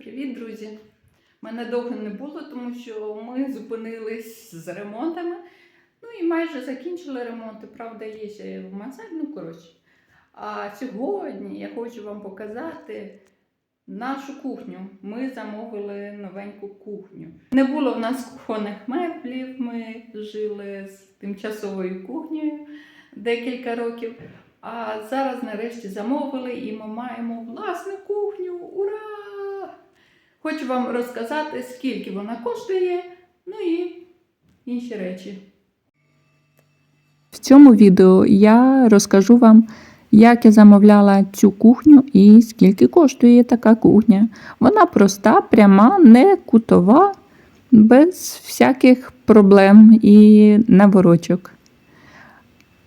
Привіт, друзі! Мене довго не було, тому що ми зупинились з ремонтами. Ну і майже закінчили ремонти. Правда, є ще в масаж, ну коротше. А сьогодні я хочу вам показати нашу кухню. Ми замовили новеньку кухню. Не було в нас кухонних меблів. Ми жили з тимчасовою кухнею декілька років. А зараз нарешті замовили і ми маємо власну кухню. Хочу вам розказати, скільки вона коштує, ну і інші речі. В цьому відео я розкажу вам, як я замовляла цю кухню і скільки коштує така кухня. Вона проста, пряма, не кутова, без всяких проблем і наворочок.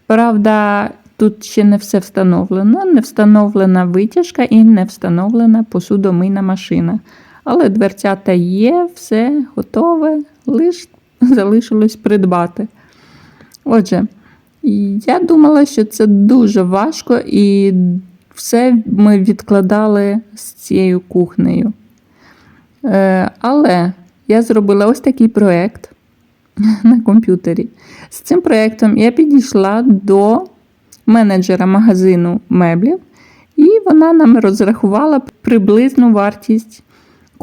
Правда, тут ще не все встановлено, не встановлена витяжка і не встановлена посудомийна машина. Але дверцята є, все готове, лише залишилось придбати. Отже, я думала, що це дуже важко, і все ми відкладали з цією кухнею. Е, але я зробила ось такий проєкт на комп'ютері. З цим проєктом я підійшла до менеджера магазину меблів, і вона нам розрахувала приблизну вартість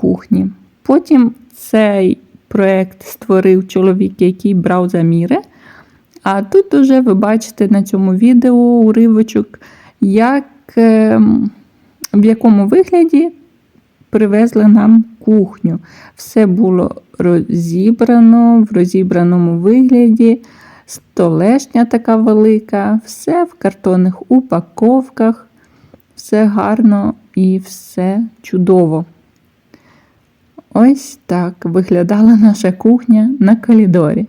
кухні. Потім цей проєкт створив чоловік, який брав заміри. А тут уже ви бачите на цьому відео уривочок, як, ем, в якому вигляді привезли нам кухню. Все було розібрано в розібраному вигляді, столешня така велика, все в картонних упаковках, все гарно і все чудово. Ось так виглядала наша кухня на коридорі.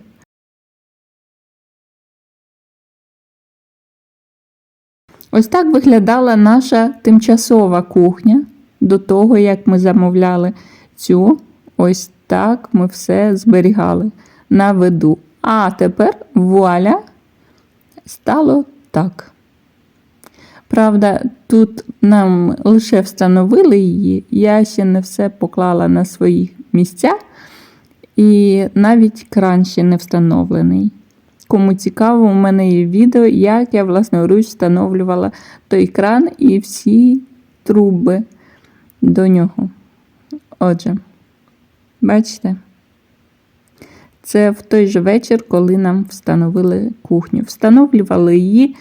Ось так виглядала наша тимчасова кухня до того, як ми замовляли цю. Ось так ми все зберігали на виду. А тепер вуаля стало так. Правда, тут нам лише встановили її, я ще не все поклала на свої місця, і навіть кран ще не встановлений. Кому цікаво, у мене є відео, як я власноруч встановлювала той кран і всі труби до нього. Отже, бачите? Це в той же вечір, коли нам встановили кухню. Встановлювали її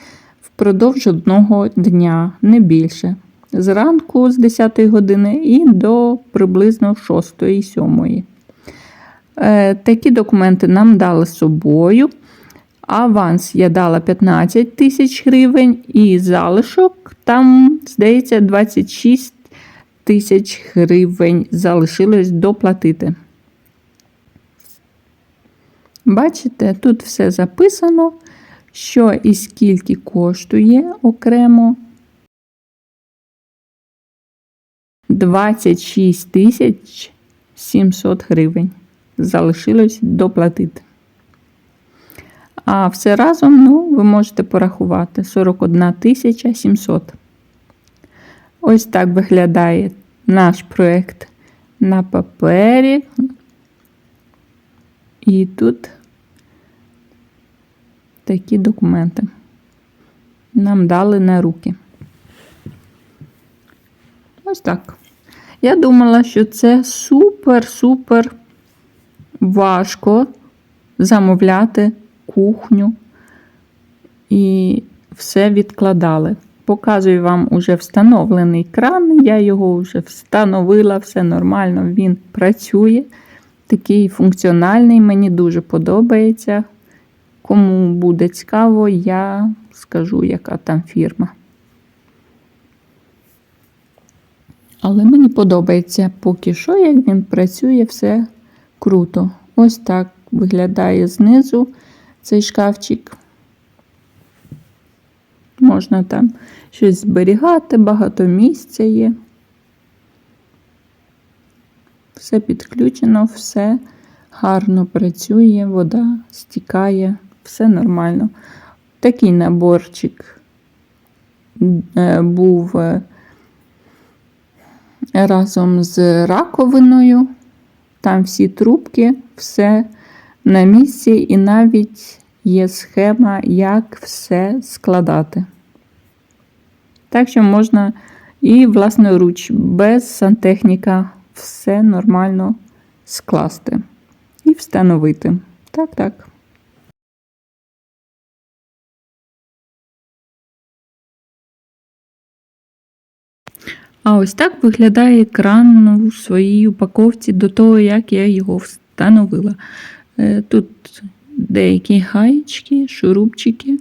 впродовж одного дня, не більше. Зранку з 10 години і до приблизно 6-7. Е, такі документи нам дали з собою. Аванс я дала 15 тисяч гривень, і залишок там, здається, 26 тисяч гривень залишилось доплатити. Бачите, тут все записано, що і скільки коштує окремо. 26 тисяч 700 гривень. Залишилось доплатити. А все разом, ну, ви можете порахувати 41 тисяча 700. Ось так виглядає наш проєкт на папері. І тут такі документи нам дали на руки. Ось так. Я думала, що це супер-супер важко замовляти кухню і все відкладали. Показую вам уже встановлений кран, я його вже встановила, все нормально, він працює. Такий функціональний, мені дуже подобається. Кому буде цікаво, я скажу, яка там фірма. Але мені подобається поки що, як він працює, все круто. Ось так виглядає знизу цей шкафчик. Можна там щось зберігати, багато місця є. Все підключено, все гарно працює, вода стікає, все нормально. Такий наборчик е, був е, разом з раковиною. Там всі трубки, все на місці, і навіть є схема, як все складати. Так що можна і власноруч, без сантехніка, все нормально скласти і встановити. Так, так. А ось так виглядає екран у своїй упаковці до того, як я його встановила. Е, Тут деякі гаєчки, шурупчики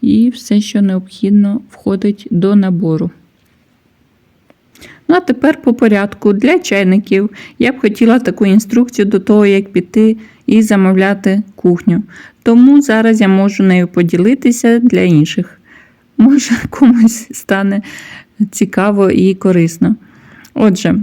і все, що необхідно, входить до набору. Ну, а тепер по порядку для чайників я б хотіла таку інструкцію до того, як піти і замовляти кухню. Тому зараз я можу нею поділитися для інших. Може, комусь стане цікаво і корисно. Отже,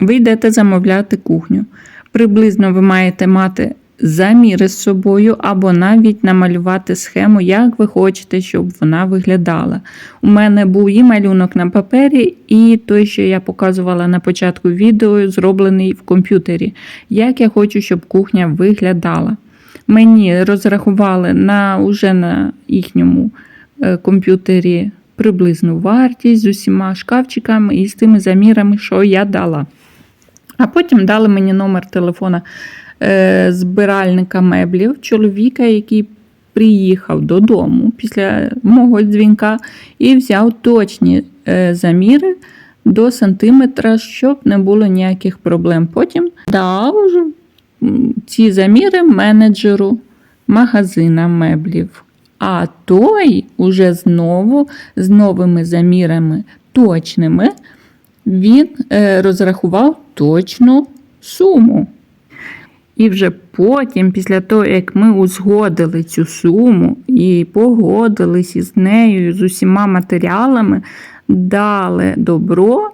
ви йдете замовляти кухню. Приблизно ви маєте мати заміри з собою або навіть намалювати схему, як ви хочете, щоб вона виглядала. У мене був і малюнок на папері, і той, що я показувала на початку відео, зроблений в комп'ютері. Як я хочу, щоб кухня виглядала. Мені розрахували на, уже на їхньому е, комп'ютері приблизну вартість з усіма шкафчиками і з тими замірами, що я дала. А потім дали мені номер телефона е, збиральника меблів, чоловіка, який приїхав додому після мого дзвінка і взяв точні е, заміри до сантиметра, щоб не було ніяких проблем. Потім дав ці заміри менеджеру магазина меблів. А той уже знову з новими замірами точними він е, розрахував точну суму. І вже потім, після того, як ми узгодили цю суму і погодились із нею, з усіма матеріалами, дали добро.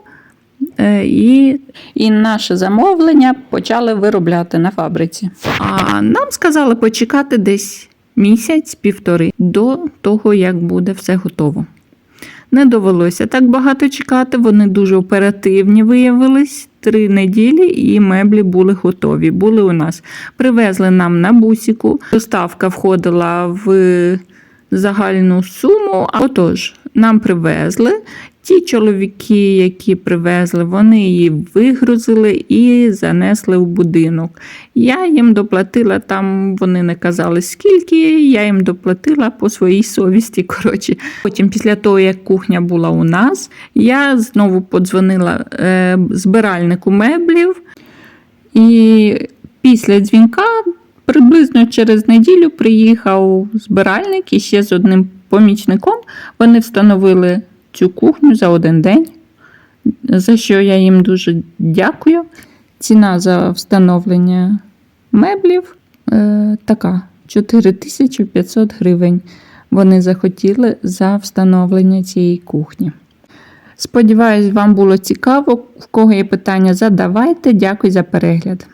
е, І, і наше замовлення почали виробляти на фабриці. А нам сказали почекати десь місяць-півтори до того, як буде все готово. Не довелося так багато чекати, вони дуже оперативні виявились. Три неділі і меблі були готові. Були у нас. Привезли нам на бусіку. Доставка входила в загальну суму. Отож, нам привезли. Ті чоловіки, які привезли, вони її вигрузили і занесли в будинок. Я їм доплатила там, вони не казали скільки, я їм доплатила по своїй совісті. Коротше. Потім, після того, як кухня була у нас, я знову подзвонила е, збиральнику меблів. І після дзвінка приблизно через неділю приїхав збиральник і ще з одним помічником. Вони встановили цю кухню за один день, за що я їм дуже дякую. Ціна за встановлення меблів е, така 4500 гривень. Вони захотіли за встановлення цієї кухні. Сподіваюсь, вам було цікаво. В кого є питання, задавайте. Дякую за перегляд.